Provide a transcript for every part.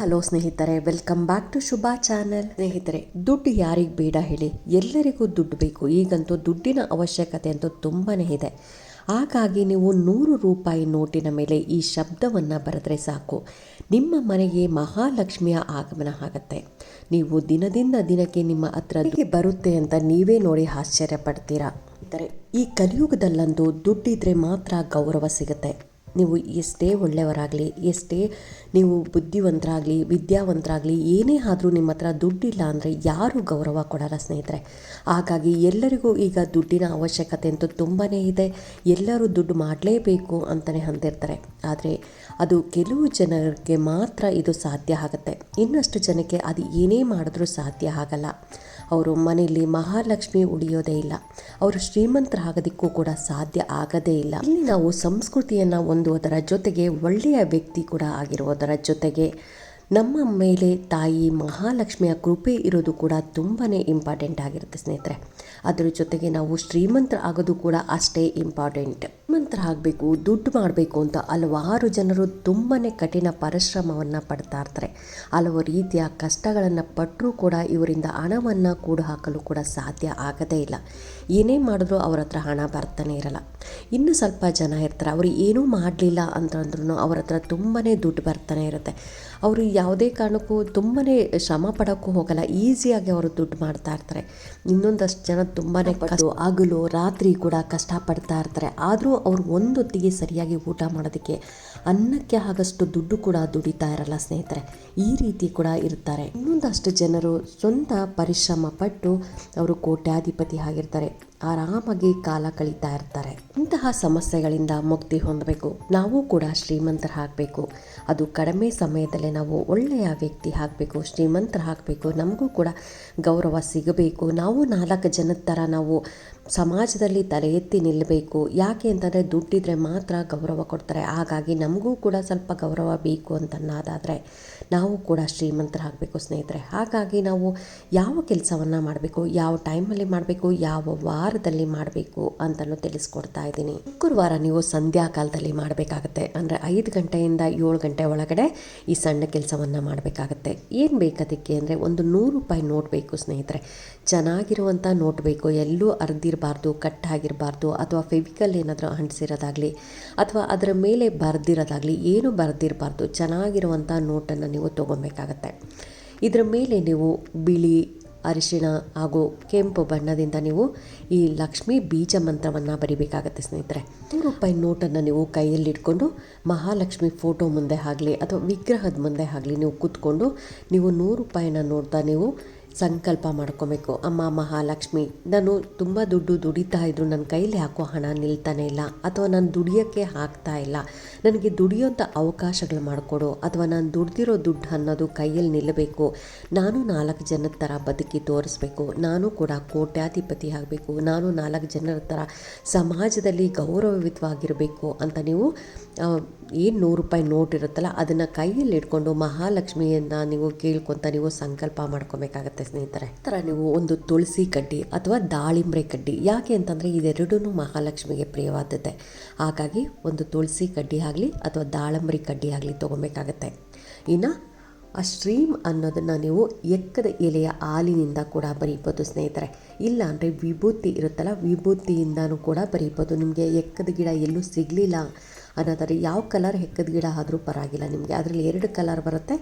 Hello ಸ್ನೇಹಿತರೆ welcome back to Shubha channel ಸ್ನೇಹಿತರೆ, ದುಡ್ಡು ಯಾರಿಗೆ ಬೇಡ ಹೇಳಿ? ಎಲ್ಲರಿಗೂ ದುಡ್ಡು ಬೇಕು. ಈಗಂತೂ ದುಡ್ಡಿನ ಅವಶ್ಯಕತೆ ಅಂತೂ ತುಂಬಾ ಇದೆ. ಹಾಗಾಗಿ ನೀವು ನೂರು ರೂಪಾಯಿ ನೋಟಿನ ಮೇಲೆ ಈ ಶಬ್ದವನ್ನು ಬರೆದ್ರೆ ಸಾಕು. ನಿಮ್ಮ ಮನೆಗೆ ಮಹಾಲಕ್ಷ್ಮಿಯ ಆಗಮನ ಆಗುತ್ತೆ. ನೀವು ದಿನದಿಂದ ದಿನಕ್ಕೆ ನಿಮ್ಮ ಹತ್ರ ಬರುತ್ತೆ ಅಂತ ನೀವೇ ನೋಡಿ ಆಶ್ಚರ್ಯ ಪಡ್ತೀರಾ ಈ ಕಲಿಯುಗದಲ್ಲಂದು ದುಡ್ಡಿದ್ರೆ ಮಾತ್ರ ಗೌರವ ಸಿಗುತ್ತೆ. ನೀವು ಎಷ್ಟೇ ಒಳ್ಳೆಯವರಾಗಲಿ, ಎಷ್ಟೇ ನೀವು ಬುದ್ಧಿವಂತರಾಗಲಿ, ವಿದ್ಯಾವಂತರಾಗಲಿ, ಏನೇ ಆದರೂ ನಿಮ್ಮ ಹತ್ರ ದುಡ್ಡಿಲ್ಲ ಅಂದರೆ ಯಾರೂ ಗೌರವ ಕೊಡಲ್ಲ ಸ್ನೇಹಿತರೆ. ಹಾಗಾಗಿ ಎಲ್ಲರಿಗೂ ಈಗ ದುಡ್ಡಿನ ಅವಶ್ಯಕತೆ ಅಂತೂ ತುಂಬಾ ಇದೆ. ಎಲ್ಲರೂ ದುಡ್ಡು ಮಾಡಲೇಬೇಕು ಅಂತಲೇ ಅಂತಿರ್ತಾರೆ. ಆದರೆ ಅದು ಕೆಲವು ಜನರಿಗೆ ಮಾತ್ರ ಇದು ಸಾಧ್ಯ ಆಗುತ್ತೆ. ಇನ್ನಷ್ಟು ಜನಕ್ಕೆ ಅದು ಏನೇ ಮಾಡಿದ್ರೂ ಸಾಧ್ಯ ಆಗಲ್ಲ. ಅವರು ಮನೆಯಲ್ಲಿ ಮಹಾಲಕ್ಷ್ಮಿ ಉಳಿಯೋದೇ ಇಲ್ಲ. ಅವರು ಶ್ರೀಮಂತರಾಗೋದಕ್ಕೂ ಕೂಡ ಸಾಧ್ಯ ಆಗದೇ ಇಲ್ಲ. ಇಲ್ಲಿ ನಾವು ಸಂಸ್ಕೃತಿಯನ್ನು ಹೊಂದುವುದರ ಜೊತೆಗೆ ಒಳ್ಳೆಯ ವ್ಯಕ್ತಿ ಕೂಡ ಆಗಿರುವುದರ ಜೊತೆಗೆ ನಮ್ಮ ಮೇಲೆ ತಾಯಿ ಮಹಾಲಕ್ಷ್ಮಿಯ ಕೃಪೆ ಇರೋದು ಕೂಡ ತುಂಬಾ ಇಂಪಾರ್ಟೆಂಟ್ ಆಗಿರುತ್ತೆ ಸ್ನೇಹಿತರೆ. ಅದರ ಜೊತೆಗೆ ನಾವು ಶ್ರೀಮಂತರ ಆಗೋದು ಕೂಡ ಅಷ್ಟೇ ಇಂಪಾರ್ಟೆಂಟ್ ಶ್ರೀಮಂತರಾಗಬೇಕು ದುಡ್ಡು ಮಾಡಬೇಕು ಅಂತ ಹಲವಾರು ಜನರು ತುಂಬಾ ಕಠಿಣ ಪರಿಶ್ರಮವನ್ನು ಪಡ್ತಾ ಇರ್ತಾರೆ. ಹಲವು ರೀತಿಯ ಕಷ್ಟಗಳನ್ನು ಪಟ್ಟರೂ ಕೂಡ ಇವರಿಂದ ಹಣವನ್ನು ಕೂಡ ಹಾಕಲು ಕೂಡ ಸಾಧ್ಯ ಆಗದೇ ಇಲ್ಲ. ಏನೇ ಮಾಡಿದ್ರೂ ಅವ್ರ ಹತ್ರ ಹಣ ಬರ್ತಾನೆ ಇರಲ್ಲ. ಇನ್ನು ಸ್ವಲ್ಪ ಜನ ಇರ್ತಾರೆ, ಅವರು ಏನೂ ಮಾಡಲಿಲ್ಲ ಅಂತಂದ್ರೂ ಅವ್ರ ಹತ್ರ ತುಂಬಾ ದುಡ್ಡು ಬರ್ತಾನೆ ಇರುತ್ತೆ. ಅವರು ಯಾವುದೇ ಕಾರಣಕ್ಕೂ ತುಂಬಾ ಶ್ರಮ ಪಡೋಕ್ಕೂ ಹೋಗಲ್ಲ. ಈಸಿಯಾಗಿ ಅವರು ದುಡ್ಡು ಮಾಡ್ತಾ ಇರ್ತಾರೆ. ಇನ್ನೊಂದಷ್ಟು ಜನ ತುಂಬಾ ಕಷ್ಟ ಹಗಲು ರಾತ್ರಿ ಕೂಡ ಕಷ್ಟಪಡ್ತಾ ಇರ್ತಾರೆ. ಆದರೂ ಅವ್ರು ಒಂದೊತ್ತಿಗೆ ಸರಿಯಾಗಿ ಊಟ ಮಾಡೋದಕ್ಕೆ ಅನ್ನಕ್ಕೆ ಆಗಷ್ಟು ದುಡ್ಡು ಕೂಡ ದುಡಿತಾ ಇರಲ್ಲ ಸ್ನೇಹಿತರೆ. ಈ ರೀತಿ ಕೂಡ ಇರ್ತಾರೆ. ಇನ್ನೊಂದಷ್ಟು ಜನರು ಸ್ವಂತ ಪರಿಶ್ರಮ ಪಟ್ಟು ಅವರು ಕೋಟ್ಯಾಧಿಪತಿ ಆಗಿರ್ತಾರೆ. ಆರಾಮಾಗಿ ಕಾಲ ಕಳೀತಾ ಇರ್ತಾರೆ. ಇಂತಹ ಸಮಸ್ಯೆಗಳಿಂದ ಮುಕ್ತಿ ಹೊಂದಬೇಕು. ನಾವು ಕೂಡ ಶ್ರೀಮಂತರ ಹಾಕಬೇಕು ಅದು ಕಡಿಮೆ ಸಮಯದಲ್ಲೇ ನಾವು ಒಳ್ಳೆಯ ವ್ಯಕ್ತಿ ಹಾಕಬೇಕು ಶ್ರೀಮಂತರ ಹಾಕಬೇಕು ನಮಗೂ ಕೂಡ ಗೌರವ ಸಿಗಬೇಕು. ನಾವು ನಾಲ್ಕು ಜನದ ಥರ ನಾವು ಸಮಾಜದಲ್ಲಿ ತಲೆ ಎತ್ತಿ ನಿಲ್ಲಬೇಕು ಯಾಕೆ ಅಂತಂದರೆ ದುಡ್ಡಿದ್ರೆ ಮಾತ್ರ ಗೌರವ ಕೊಡ್ತಾರೆ. ಹಾಗಾಗಿ ನಮಗೂ ಕೂಡ ಸ್ವಲ್ಪ ಗೌರವ ಬೇಕು ಅಂತನ್ನೋದಾದರೆ ನಾವು ಕೂಡ ಶ್ರೀಮಂತರಾಗಬೇಕು ಸ್ನೇಹಿತರೆ. ಹಾಗಾಗಿ ನಾವು ಯಾವ ಕೆಲಸವನ್ನು ಮಾಡಬೇಕು, ಯಾವ ಟೈಮಲ್ಲಿ ಮಾಡಬೇಕು, ಯಾವ ವಾರದಲ್ಲಿ ಮಾಡಬೇಕು ಅಂತಲೂ ತಿಳಿಸ್ಕೊಡ್ತಾ ಇದ್ದೀನಿ. ಶುಕ್ರವಾರ ನೀವು ಸಂಧ್ಯಾಕಾಲದಲ್ಲಿ ಮಾಡಬೇಕಾಗತ್ತೆ. ಅಂದರೆ ಐದು ಗಂಟೆಯಿಂದ ಏಳು ಗಂಟೆ ಒಳಗಡೆ ಈ ಸಣ್ಣ ಕೆಲಸವನ್ನು ಮಾಡಬೇಕಾಗತ್ತೆ. ಏನು ಬೇಕದಕ್ಕೆ ಅಂದರೆ ಒಂದು ನೂರು ರೂಪಾಯಿ ನೋಟ್ ಬೇಕು ಸ್ನೇಹಿತರೆ. ಚೆನ್ನಾಗಿರುವಂಥ ನೋಟ್ ಬೇಕು. ಎಲ್ಲೂ ಅರ್ದಿರಬಾರ್ದು ಕಟ್ಟಾಗಿರಬಾರ್ದು ಅಥವಾ ಫೆವಿಕಲ್ ಏನಾದರೂ ಅಂಟಿಸಿರೋದಾಗಲಿ ಅಥವಾ ಅದರ ಮೇಲೆ ಬರೆದಿರೋದಾಗಲಿ ಏನು ಬರೆದಿರಬಾರ್ದು ಚೆನ್ನಾಗಿರುವಂಥ ನೋಟನ್ನು ನೀವು ತೊಗೊಬೇಕಾಗತ್ತೆ ಇದರ ಮೇಲೆ ನೀವು ಬಿಳಿ, ಅರಿಶಿಣ ಹಾಗೂ ಕೆಂಪು ಬಣ್ಣದಿಂದ ನೀವು ಈ ಲಕ್ಷ್ಮಿ ಬೀಜ ಮಂತ್ರವನ್ನು ಬರಿಬೇಕಾಗತ್ತೆ ಸ್ನೇಹಿತರೆ. ನೂರು ರೂಪಾಯಿ ನೋಟನ್ನು ನೀವು ಕೈಯಲ್ಲಿಟ್ಕೊಂಡು ಮಹಾಲಕ್ಷ್ಮಿ ಫೋಟೋ ಮುಂದೆ ಆಗಲಿ ಅಥವಾ ವಿಗ್ರಹದ ಮುಂದೆ ಆಗಲಿ ನೀವು ಕೂತ್ಕೊಂಡು ನೀವು ನೂರು ರೂಪಾಯಿನ ನೋಡ್ತಾ ನೀವು ಸಂಕಲ್ಪ ಮಾಡ್ಕೋಬೇಕು. ಅಮ್ಮ, ಮಹಾಲಕ್ಷ್ಮಿ, ನಾನು ತುಂಬ ದುಡ್ಡು ದುಡಿತಾ ಇದ್ರು ನನ್ನ ಕೈಲಿ ಹಾಕೋ ಹಣ ನಿಲ್ತಾನೆ ಇಲ್ಲ. ಅಥವಾ ನಾನು ದುಡಿಯೋಕ್ಕೆ ಹಾಕ್ತಾ ಇಲ್ಲ. ನನಗೆ ದುಡಿಯೋಂಥ ಅವಕಾಶಗಳು ಮಾಡಿಕೊಡು. ಅಥವಾ ನಾನು ದುಡ್ದಿರೋ ದುಡ್ಡು ಅನ್ನೋದು ಕೈಯಲ್ಲಿ ನಿಲ್ಲಬೇಕು. ನಾನು ನಾಲ್ಕು ಜನದ ಥರ ಬದುಕಿ ತೋರಿಸ್ಬೇಕು. ನಾನು ಕೂಡ ಕೋಟ್ಯಾಧಿಪತಿ ಆಗಬೇಕು. ನಾನು ನಾಲ್ಕು ಜನರ ಥರ ಸಮಾಜದಲ್ಲಿ ಗೌರವಯುತವಾಗಿರಬೇಕು ಅಂತ ನೀವು ಏನು ನೂರು ರೂಪಾಯಿ ನೋಟ್ ಇರುತ್ತಲ್ಲ, ಅದನ್ನು ಕೈಯಲ್ಲಿ ಇಟ್ಕೊಂಡು ಮಹಾಲಕ್ಷ್ಮಿಯನ್ನು ನೀವು ಕೇಳ್ಕೊತ ನೀವು ಸಂಕಲ್ಪ ಮಾಡ್ಕೋಬೇಕಾಗತ್ತೆ ಸ್ನೇಹಿತರೆ. ಥರ ನೀವು ಒಂದು ತುಳಸಿ ಕಡ್ಡಿ ಅಥವಾ ದಾಳಿಂಬ್ರೆ ಕಡ್ಡಿ, ಯಾಕೆ ಅಂತಂದರೆ ಇದೆರಡೂ ಮಹಾಲಕ್ಷ್ಮಿಗೆ ಪ್ರಿಯವಾದದ್ದೆ. ಹಾಗಾಗಿ ಒಂದು ತುಳಸಿ ಕಡ್ಡಿ ಆಗಲಿ ಅಥವಾ ದಾಳಂಬ್ರಿ ಕಡ್ಡಿ ಆಗಲಿ ತೊಗೊಬೇಕಾಗತ್ತೆ. ಇನ್ನು ಆ ಸ್ಟ್ರೀಮ್ ಅನ್ನೋದನ್ನು ನೀವು ಎಕ್ಕದ ಎಲೆಯ ಹಾಲಿನಿಂದ ಕೂಡ ಬರೀಬೋದು ಸ್ನೇಹಿತರೆ. ಇಲ್ಲ ಅಂದರೆ ವಿಭೂತಿ ಇರುತ್ತಲ್ಲ, ವಿಭೂತಿಯಿಂದನೂ ಕೂಡ ಬರೀಬೋದು ನಿಮಗೆ ಎಕ್ಕದ ಗಿಡ ಎಲ್ಲೂ ಸಿಗಲಿಲ್ಲ ಅನ್ನೋದಾದ್ರೆ ಯಾವ ಕಲರ್ ಹೆಕ್ಕದ ಗಿಡ ಆದರೂ ಪರವಾಗಿಲ್ಲ ನಿಮಗೆ. ಅದರಲ್ಲಿ ಎರಡು ಕಲರ್ ಬರುತ್ತೆ,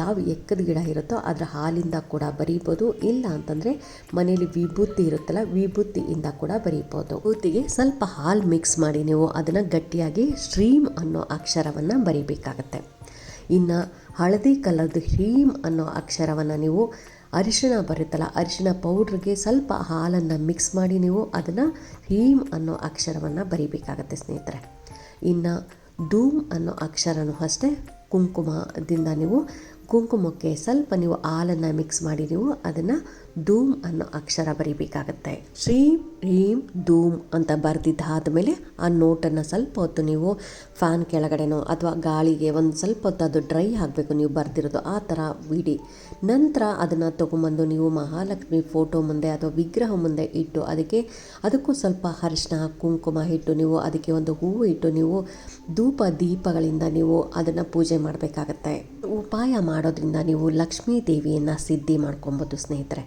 ಯಾವ ಎಕ್ಕದ ಗಿಡ ಇರುತ್ತೋ ಅದರ ಹಾಲಿಂದ ಕೂಡ ಬರೀಬೋದು. ಇಲ್ಲ ಅಂತಂದರೆ ಮನೆಯಲ್ಲಿ ವಿಭೂತಿ ಇರುತ್ತಲ್ಲ, ವಿಭೂತಿಯಿಂದ ಕೂಡ ಬರೀಬೋದು. ವಿಭೂತಿಗೆ ಸ್ವಲ್ಪ ಹಾಲು ಮಿಕ್ಸ್ ಮಾಡಿ ನೀವು ಅದನ್ನು ಗಟ್ಟಿಯಾಗಿ ಸ್ಟ್ರೀಮ್ ಅನ್ನೋ ಅಕ್ಷರವನ್ನು ಬರೀಬೇಕಾಗತ್ತೆ. ಇನ್ನು ಹಳದಿ ಕಲರ್ದು ಹೀಮ್ ಅನ್ನೋ ಅಕ್ಷರವನ್ನು ನೀವು ಅರಿಶಿಣ ಬರುತ್ತಲ್ಲ, ಅರಿಶಿಣ ಪೌಡ್ರಿಗೆ ಸ್ವಲ್ಪ ಹಾಲನ್ನು ಮಿಕ್ಸ್ ಮಾಡಿ ನೀವು ಅದನ್ನು ಹೀಮ್ ಅನ್ನೋ ಅಕ್ಷರವನ್ನು ಬರೀಬೇಕಾಗತ್ತೆ ಸ್ನೇಹಿತರೆ. ಇನ್ನು ಧೂಮ್ ಅನ್ನೋ ಅಕ್ಷರನೂ ಅಷ್ಟೇ ಕುಂಕುಮದಿಂದ ನೀವು ಕುಂಕುಮಕ್ಕೆ ಸ್ವಲ್ಪ ನೀವು ಹಾಲನ್ನು ಮಿಕ್ಸ್ ಮಾಡಿ ನೀವು ಅದನ್ನು ಧೂಮ್ ಅನ್ನೋ ಅಕ್ಷರ ಬರೀಬೇಕಾಗತ್ತೆ. ಶ್ರೀಂ ಹ್ರೀಂ ಧೂಮ್ ಅಂತ ಬರೆದಿದ್ದಾದ ಮೇಲೆ ಆ ನೋಟನ್ನು ಸ್ವಲ್ಪ ಹೊತ್ತು ನೀವು ಫ್ಯಾನ್ ಕೆಳಗಡೆನೋ ಅಥವಾ ಗಾಳಿಗೆ ಒಂದು ಸ್ವಲ್ಪ ಹೊತ್ತು ಅದು ಡ್ರೈ ಆಗಬೇಕು ನೀವು ಬರ್ತಿರೋದು ಆ ಥರ ಬಿಡಿ. ನಂತರ ಅದನ್ನು ತೊಗೊಂಬಂದು ನೀವು ಮಹಾಲಕ್ಷ್ಮಿ ಫೋಟೋ ಮುಂದೆ ಅಥವಾ ವಿಗ್ರಹ ಮುಂದೆ ಇಟ್ಟು ಅದಕ್ಕೆ ಅದಕ್ಕೂ ಸ್ವಲ್ಪ ಅರಿಶಿನ ಕುಂಕುಮ ಇಟ್ಟು ನೀವು ಅದಕ್ಕೆ ಒಂದು ಹೂವು ಇಟ್ಟು ನೀವು ಧೂಪ ದೀಪಗಳಿಂದ ನೀವು ಅದನ್ನು ಪೂಜೆ ಮಾಡಬೇಕಾಗತ್ತೆ. ಉಪಾಯ ಮಾಡಿ ಮಾಡೋದ್ರಿಂದ ನೀವು ಲಕ್ಷ್ಮೀ ದೇವಿಯನ್ನು ಸಿದ್ಧಿ ಮಾಡ್ಕೊಬೋದು ಸ್ನೇಹಿತರೆ.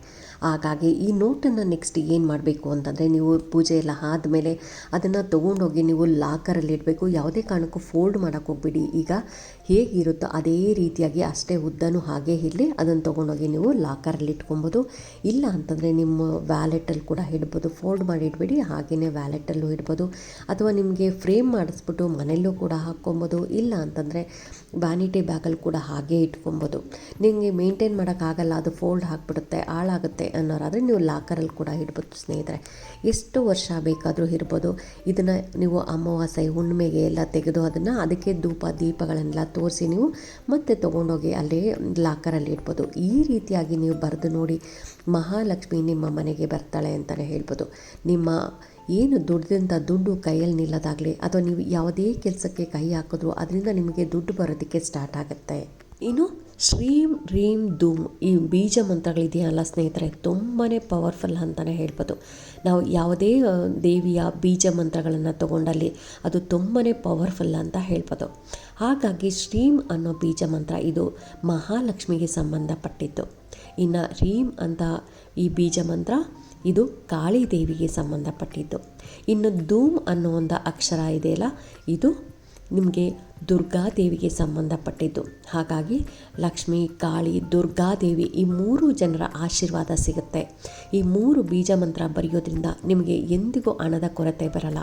ಹಾಗಾಗಿ ಈ ನೋಟನ್ನು ನೆಕ್ಸ್ಟ್ ಏನು ಮಾಡಬೇಕು ಅಂತಂದರೆ ನೀವು ಪೂಜೆ ಎಲ್ಲ ಆದಮೇಲೆ ಅದನ್ನು ತೊಗೊಂಡೋಗಿ ನೀವು ಲಾಕರಲ್ಲಿ ಇಡಬೇಕು. ಯಾವುದೇ ಕಾರಣಕ್ಕೂ ಫೋಲ್ಡ್ ಮಾಡೋಕ್ಕೆ ಹೋಗ್ಬಿಡಿ. ಈಗ ಹೇಗಿರುತ್ತೋ ಅದೇ ರೀತಿಯಾಗಿ ಅಷ್ಟೇ ಉದ್ದನೂ ಹಾಗೆ ಇರಲಿ, ಅದನ್ನು ತೊಗೊಂಡೋಗಿ ನೀವು ಲಾಕರಲ್ಲಿ ಇಟ್ಕೊಬೋದು. ಇಲ್ಲ ಅಂತಂದರೆ ನಿಮ್ಮ ವ್ಯಾಲೆಟಲ್ಲಿ ಕೂಡ ಇಡ್ಬೋದು. ಫೋಲ್ಡ್ ಮಾಡಿ ಇಡಬೇಡಿ ಹಾಗೆಯೇ ವ್ಯಾಲೆಟಲ್ಲೂ ಇಡ್ಬೋದು. ಅಥವಾ ನಿಮಗೆ ಫ್ರೇಮ್ ಮಾಡಿಸ್ಬಿಟ್ಟು ಮನೆಯಲ್ಲೂ ಕೂಡ ಹಾಕ್ಕೊಬೋದು. ಇಲ್ಲ ಅಂತಂದರೆ ವ್ಯಾನಿಟಿ ಬ್ಯಾಗಲ್ಲಿ ಕೂಡ ಹಾಗೆ ಇಟ್ಕೊಬೋದು. ನಿಮಗೆ ಮೇಂಟೈನ್ ಮಾಡೋಕ್ಕಾಗಲ್ಲ, ಅದು ಫೋಲ್ಡ್ ಹಾಕ್ಬಿಡುತ್ತೆ ಹಾಳಾಗುತ್ತೆ ಅನ್ನೋರಾದರೆ ನೀವು ಲಾಕರಲ್ಲಿ ಕೂಡ ಇಡ್ಬೋದು ಸ್ನೇಹಿತರೆ. ಎಷ್ಟು ವರ್ಷ ಬೇಕಾದರೂ ಇರ್ಬೋದು. ಇದನ್ನು ನೀವು ಅಮಾವಾಸ್ಯೆ ಹುಣ್ಣಿಮೆಗೆ ಎಲ್ಲ ತೆಗೆದು ಅದನ್ನು ಅದಕ್ಕೆ ಧೂಪ, ದೀಪಗಳನ್ನೆಲ್ಲ ತೋರಿಸಿ ನೀವು ಮತ್ತೆ ತೊಗೊಂಡೋಗಿ ಅಲ್ಲಿ ಲಾಕರಲ್ಲಿ ಇಡ್ಬೋದು. ಈ ರೀತಿಯಾಗಿ ನೀವು ಬರೆದು ನೋಡಿ ಮಹಾಲಕ್ಷ್ಮಿ ನಿಮ್ಮ ಮನೆಗೆ ಬರ್ತಾಳೆ ಅಂತಲೇ ಹೇಳ್ಬೋದು. ನಿಮ್ಮ ಏನು ದುಡ್ಡಿಂದ ದುಡ್ಡು ಕೈಯಲ್ಲಿ ನಿಲ್ಲೋದಾಗಲಿ ಅಥವಾ ನೀವು ಯಾವುದೇ ಕೆಲಸಕ್ಕೆ ಕೈ ಹಾಕಿದ್ರು, ಅದರಿಂದ ನಿಮಗೆ ದುಡ್ಡು ಬರೋದಕ್ಕೆ ಸ್ಟಾರ್ಟ್ ಆಗುತ್ತೆ. ಇನ್ನು ಶ್ರೀಂ, ರೀಂ ಧೂಮ್ ಈ ಬೀಜ ಮಂತ್ರಗಳಿದೆಯಲ್ಲ ಸ್ನೇಹಿತರೆ ತುಂಬಾ ಪವರ್ಫುಲ್ ಅಂತಲೇ ಹೇಳ್ಬೋದು. ನಾವು ಯಾವುದೇ ದೇವಿಯ ಬೀಜ ಮಂತ್ರಗಳನ್ನು ತಗೊಂಡಲ್ಲಿ ಅದು ತುಂಬಾ ಪವರ್ಫುಲ್ ಅಂತ ಹೇಳ್ಬೋದು. ಹಾಗಾಗಿ ಶ್ರೀಂ ಅನ್ನೋ ಬೀಜ ಮಂತ್ರ ಇದು ಮಹಾಲಕ್ಷ್ಮಿಗೆ ಸಂಬಂಧಪಟ್ಟಿದ್ದು. ಇನ್ನು ರೀಂ ಅಂತ ಈ ಬೀಜ ಮಂತ್ರ ಇದು ಕಾಳಿ ದೇವಿಗೆ ಸಂಬಂಧಪಟ್ಟಿದ್ದು. ಇನ್ನು ಧೂಮ್ ಅನ್ನೋ ಒಂದು ಅಕ್ಷರ ಇದೆಯಲ್ಲ, ಇದು ನಿಮಗೆ ದುರ್ಗಾದೇವಿಗೆ ಸಂಬಂಧಪಟ್ಟಿದ್ದು. ಹಾಗಾಗಿ ಲಕ್ಷ್ಮಿ, ಕಾಳಿ, ದುರ್ಗಾದೇವಿ ಈ ಮೂರು ಜನರ ಆಶೀರ್ವಾದ ಸಿಗುತ್ತೆ. ಈ ಮೂರು ಬೀಜ ಮಂತ್ರ ಬರೆಯೋದ್ರಿಂದ ನಿಮಗೆ ಎಂದಿಗೂ ಹಣದ ಕೊರತೆ ಬರಲ್ಲ.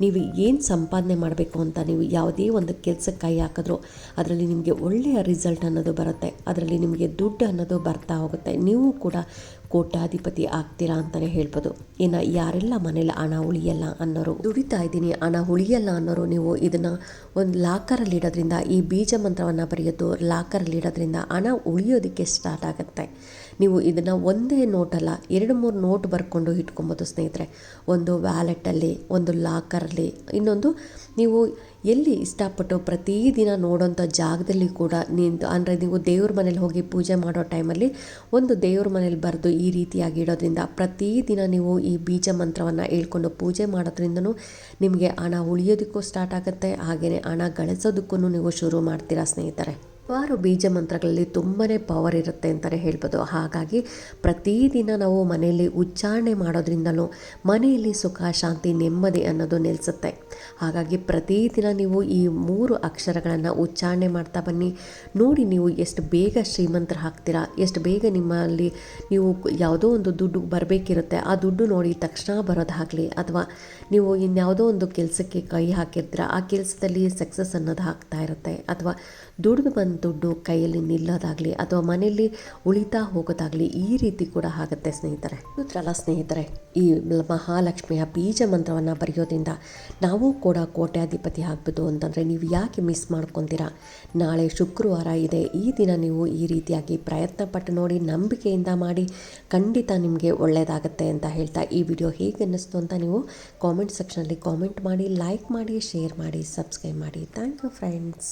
ನೀವು ಏನು ಸಂಪಾದನೆ ಮಾಡಬೇಕು ಅಂತ ನೀವು ಯಾವುದೇ ಒಂದು ಕೆಲಸಕ್ಕೆ ಕೈ ಹಾಕಿದ್ರೂ ಅದರಲ್ಲಿ ನಿಮಗೆ ಒಳ್ಳೆಯ ರಿಸಲ್ಟ್ ಅನ್ನೋದು ಬರುತ್ತೆ. ಅದರಲ್ಲಿ ನಿಮಗೆ ದುಡ್ಡು ಅನ್ನೋದು ಬರ್ತಾ ಹೋಗುತ್ತೆ. ನೀವು ಕೂಡ ಕೋಟ್ಯಾಧಿಪತಿ ಆಗ್ತೀರಾ ಅಂತಲೇ ಹೇಳ್ಬೋದು. ಇನ್ನು ಯಾರೆಲ್ಲ ಮನೇಲಿ ಹಣ ಉಳಿಯಲ್ಲ ಅನ್ನೋರು, ದುಡಿತಾ ಇದ್ದೀನಿ, ಹಣ ಉಳಿಯಲ್ಲ ಅನ್ನೋರು ನೀವು ಇದನ್ನು ಒಂದು ಲಾಕರಲ್ಲಿ ಇಡೋದ್ರಿಂದ ಈ ಬೀಜ ಮಂತ್ರವನ್ನು ಬರೆಯೋದು ಲಾಕರಲ್ಲಿ ಇಡೋದ್ರಿಂದ ಹಣ ಉಳಿಯೋದಕ್ಕೆ ಸ್ಟಾರ್ಟ್ ಆಗುತ್ತೆ. ನೀವು ಇದನ್ನು ಒಂದೇ ನೋಟಲ್ಲ, ಎರಡು ಮೂರು ನೋಟ್ ಬರ್ಕೊಂಡು ಇಟ್ಕೊಬೋದು ಸ್ನೇಹಿತರೆ. ಒಂದು ವ್ಯಾಲೆಟಲ್ಲಿ ಒಂದು ಲಾಕರಲ್ಲಿ ಇನ್ನೊಂದು ನೀವು ಎಲ್ಲಿ ಇಷ್ಟಪಟ್ಟು ಪ್ರತಿದಿನ ನೋಡೋಂಥ ಜಾಗದಲ್ಲಿ ಕೂಡ ನಿಂತು, ಅಂದರೆ ನೀವು ದೇವ್ರ ಮನೇಲಿ ಹೋಗಿ ಪೂಜೆ ಮಾಡೋ ಟೈಮಲ್ಲಿ ಒಂದು ದೇವ್ರ ಮನೇಲಿ ಬರೆದು ಈ ರೀತಿಯಾಗಿ ಇಡೋದ್ರಿಂದ ಪ್ರತಿದಿನ ನೀವು ಈ ಬೀಜ ಮಂತ್ರವನ್ನು ಹೇಳ್ಕೊಂಡು ಪೂಜೆ ಮಾಡೋದ್ರಿಂದನೂ ನಿಮಗೆ ಹಣ ಉಳಿಯೋದಕ್ಕೂ ಸ್ಟಾರ್ಟ್ ಆಗುತ್ತೆ ಹಾಗೆಯೇ ಹಣ ಗಳಿಸೋದಕ್ಕೂ ನೀವು ಶುರು ಮಾಡ್ತೀರಾ ಸ್ನೇಹಿತರೆ. ಹಲವಾರು ಬೀಜ ಮಂತ್ರಗಳಲ್ಲಿ ತುಂಬಾ ಪವರ್ ಇರುತ್ತೆ ಅಂತಲೇ ಹೇಳ್ಬೋದು. ಹಾಗಾಗಿ ಪ್ರತಿದಿನ ನಾವು ಮನೆಯಲ್ಲಿ ಉಚ್ಚಾರಣೆ ಮಾಡೋದ್ರಿಂದಲೂ ಮನೆಯಲ್ಲಿ ಸುಖ, ಶಾಂತಿ, ನೆಮ್ಮದಿ ಅನ್ನೋದು ನೆಲೆಸುತ್ತೆ. ಹಾಗಾಗಿ ಪ್ರತಿದಿನ ನೀವು ಈ ಮೂರು ಅಕ್ಷರಗಳನ್ನು ಉಚ್ಚಾರಣೆ ಮಾಡ್ತಾ ಬನ್ನಿ. ನೋಡಿ ನೀವು ಎಷ್ಟು ಬೇಗ ಶ್ರೀಮಂತರ ಹಾಕ್ತೀರಾ, ಎಷ್ಟು ಬೇಗ ನಿಮ್ಮಲ್ಲಿ ನೀವು ಯಾವುದೋ ಒಂದು ದುಡ್ಡು ಬರಬೇಕಿರುತ್ತೆ, ಆ ದುಡ್ಡು ನೋಡಿ ತಕ್ಷಣ ಬರೋದಾಗಲಿ ಅಥವಾ ನೀವು ಇನ್ಯಾವುದೋ ಒಂದು ಕೆಲಸಕ್ಕೆ ಕೈ ಹಾಕಿರ್ತೀರ, ಆ ಕೆಲಸದಲ್ಲಿ ಸಕ್ಸಸ್ ಅನ್ನೋದು ಹಾಕ್ತಾ ಇರುತ್ತೆ, ಅಥವಾ ದುಡ್ದು ಬಂದ ದುಡ್ಡು ಕೈಯಲ್ಲಿ ನಿಲ್ಲೋದಾಗಲಿ ಅಥವಾ ಮನೆಯಲ್ಲಿ ಉಳಿತಾ ಹೋಗೋದಾಗಲಿ ಈ ರೀತಿ ಕೂಡ ಆಗುತ್ತೆ ಸ್ನೇಹಿತರೆ. ಗೊತ್ತಲ್ಲ ಸ್ನೇಹಿತರೆ, ಈ ಮಹಾಲಕ್ಷ್ಮಿಯ ಬೀಜ ಮಂತ್ರವನ್ನು ಬರೆಯೋದ್ರಿಂದ ನಾವು ಕೂಡ ಕೋಟ್ಯಾಧಿಪತಿ ಆಗ್ಬೋದು ಅಂತಂದರೆ ನೀವು ಯಾಕೆ ಮಿಸ್ ಮಾಡ್ಕೊತೀರಾ? ನಾಳೆ ಶುಕ್ರವಾರ ಇದೆ, ಈ ದಿನ ನೀವು ಈ ರೀತಿಯಾಗಿ ಪ್ರಯತ್ನ ಪಟ್ಟು ನೋಡಿ, ನಂಬಿಕೆಯಿಂದ ಮಾಡಿ ಖಂಡಿತ ನಿಮಗೆ ಒಳ್ಳೆಯದಾಗುತ್ತೆ ಅಂತ ಹೇಳ್ತಾ ಈ ವಿಡಿಯೋ ಹೇಗೆ ಅನ್ನಿಸ್ತು ಅಂತ ನೀವು ಕಾಮೆಂಟ್ ಸೆಕ್ಷನಲ್ಲಿ ಕಾಮೆಂಟ್ ಮಾಡಿ ಲೈಕ್ ಮಾಡಿ ಶೇರ್ ಮಾಡಿ ಸಬ್ಸ್ಕ್ರೈಬ್ ಮಾಡಿ. Thank you friends